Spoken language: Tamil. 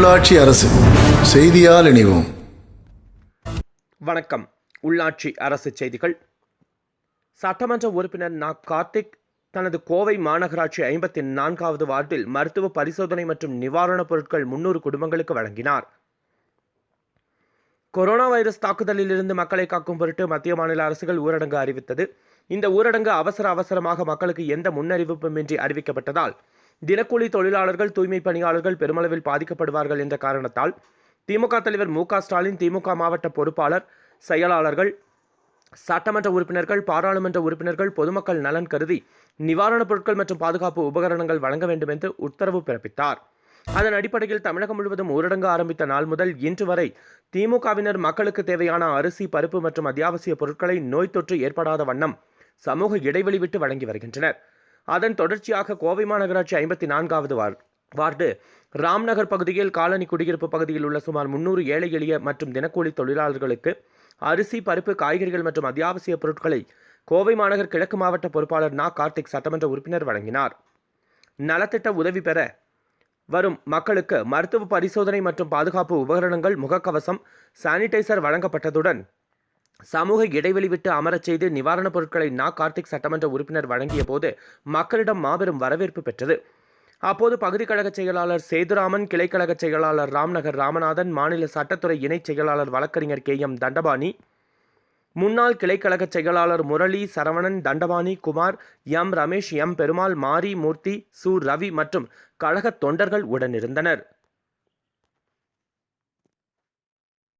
உள்ளாட்சி அரசு. செய்தியால் இணைவோம். வணக்கம். உள்ளாட்சி அரசு செய்திகள். சட்டமன்ற உறுப்பினர் நா. கார்த்திக் தனது கோவை மாநகராட்சி ஐம்பத்தி நான்காவது வார்டில் மருத்துவ பரிசோதனை மற்றும் நிவாரணப் பொருட்கள் முன்னூறு குடும்பங்களுக்கு வழங்கினார். கொரோனா வைரஸ் தாக்குதலிலிருந்து மக்களை காக்கும் பொருட்டு மத்திய மாநில அரசுகள் ஊரடங்கு அறிவித்தது. இந்த ஊரடங்கு அவசர அவசரமாக மக்களுக்கு எந்த முன்னறிவிப்புமின்றி அறிவிக்கப்பட்டதால் தினக்கூலி தொழிலாளர்கள் தூய்மை பணியாளர்கள் பெருமளவில் பாதிக்கப்படுவார்கள் என்ற காரணத்தால் திமுக தலைவர் மு ஸ்டாலின் திமுக மாவட்ட பொறுப்பாளர் செயலாளர்கள் சட்டமன்ற உறுப்பினர்கள் பாராளுமன்ற உறுப்பினர்கள் பொதுமக்கள் நலன் கருதி நிவாரணப் பொருட்கள் மற்றும் பாதுகாப்பு உபகரணங்கள் வழங்க வேண்டும் என்று உத்தரவு பிறப்பித்தார். அதன் அடிப்படையில் தமிழகம் முழுவதும் ஊரடங்கு ஆரம்பித்த நாள் முதல் இன்று வரை திமுகவினர் மக்களுக்கு தேவையான அரிசி பருப்பு மற்றும் அத்தியாவசிய பொருட்களை நோய் தொற்று ஏற்படாத வண்ணம் சமூக இடைவெளி விட்டு வழங்கி வருகின்றனர். அதன் தொடர்ச்சியாக கோவை மாநகராட்சி ஐம்பத்தி நான்காவது வார் வார்டு ராம்நகர் பகுதியில் காலனி குடியிருப்பு பகுதியில் உள்ள சுமார் முன்னூறு ஏழை எளிய மற்றும் தினக்கூலி தொழிலாளர்களுக்கு அரிசி பருப்பு காய்கறிகள் மற்றும் அத்தியாவசிய பொருட்களை கோவை மாநகர் கிழக்கு மாவட்ட பொறுப்பாளர் நா. கார்த்திக் சட்டமன்ற உறுப்பினர் வழங்கினார். நலத்திட்ட உதவி பெற வரும் மக்களுக்கு மருத்துவ பரிசோதனை மற்றும் பாதுகாப்பு உபகரணங்கள் முகக்கவசம் சானிடைசர் வழங்கப்பட்டதுடன் சமூக இடைவெளி விட்டு அமரச் செய்து நிவாரணப் பொருட்களை நா. கார்த்திக் சட்டமன்ற உறுப்பினர் வழங்கிய போது மக்களிடம் மாபெரும் வரவேற்பு பெற்றது. அப்போது பகுதி கழக செயலாளர் சேதுராமன் கிளைக்கழக செயலாளர் ராம்நகர் ராமநாதன் மாநில சட்டத்துறை இணைச் செயலாளர் வழக்கறிஞர் கே. எம். தண்டபாணி முன்னாள் கிளைக்கழக செயலாளர் முரளி சரவணன் தண்டபாணி குமார் எம். ரமேஷ் எம். பெருமாள் மாரி மூர்த்தி சு. ரவி மற்றும் கழக தொண்டர்கள் உடனிருந்தனர்.